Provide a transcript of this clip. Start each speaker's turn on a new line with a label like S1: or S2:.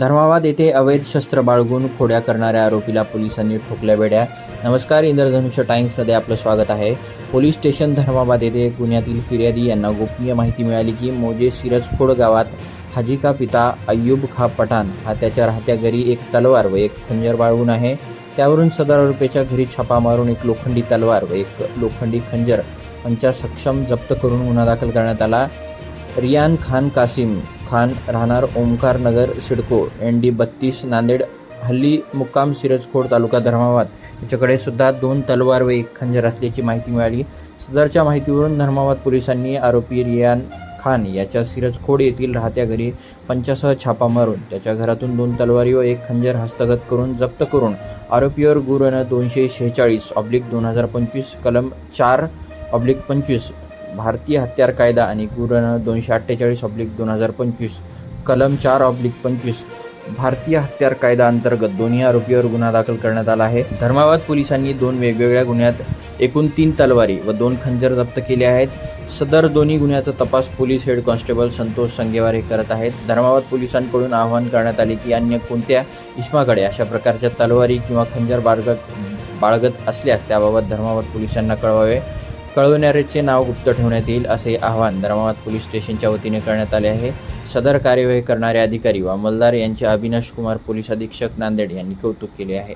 S1: धर्माबाद येथे अवैध शस्त्र बाळगून खोड्या करणाऱ्या आरोपीला पोलिसांनी ठोकल्या बेड्या. नमस्कार इंद्रधनुष्य टाइम्समध्ये आपलं स्वागत आहे. पोलीस स्टेशन धर्माबाद येथे गुन्ह्यातील फिर्यादी यांना गोपनीय माहिती मिळाली की मोजे सिरजखोड गावात हाजिका पिता अय्यूब खा पठाण हा त्याच्या राहत्या घरी एक तलवार व एक खंजर बाळगून आहे. त्यावरून सदर आरोपीच्या घरी छापा मारून एक लोखंडी तलवार व एक लोखंडी खंजर यांच्या सक्षम जप्त करून गुन्हा दाखल करण्यात आला. रियान खान कासिम खान राहणार ओमकार नगर सिडको एन डी बत्तीस नांदेड हल्ली मुक्काम सिरजखोड तालुका धर्माबाद. याच्याकडे सुद्धा दोन तलवार व एक खंजर असल्याची माहिती मिळाली. सदरच्या माहितीवरून धर्माबाद पोलिसांनी आरोपी रियान खान याच्या सिरजखोड येथील राहत्या घरी पंचासह छापा मारून त्याच्या घरातून दोन तलवारी व एक खंजर हस्तगत करून जप्त करून आरोपीवर गुरण दोनशे शेहेचाळीस ऑब्लिक दोन हजार पंचवीस कलम चार ऑब्लिक पंचवीस भारतीय हत्यार कायदा आणि गुरण दोनशे अठ्ठेचाळीस ऑब्लिक दोन हजार पंचवीस कलम चार ऑब्लिक पंचवीस भारतीय हत्यार कायदा अंतर्गत दोन्ही आरोपीवर गुन्हा दाखल करण्यात आला आहे. धर्माबाद पोलिसांनी दोन वेगवेगळ्या गुन्ह्यात एकूण तीन तलवारी व दोन खंजर जप्त केले आहेत. सदर दोन्ही गुन्ह्याचा तपास police head constable Santosh Sangeware करत आहेत. धर्माबाद पोलिसांकडून आवाहन करण्यात आले की अन्य कोणत्या इस्माकडे अशा प्रकारच्या तलवारी किंवा खंजर बाळगत बाळगत असल्यास त्याबाबत धर्माबाद पोलिसांना कळवावे. कळवणाऱ्याचे नाव गुप्त ठेवण्यात येईल असे आवाहन धर्माबाद पोलीस स्टेशनच्या वतीने करण्यात आले आहे. सदर कार्यवाही करणारे अधिकारी व अंमलदार यांचे अविनाश कुमार पोलीस अधीक्षक नांदेड यांनी कौतुक केले आहे.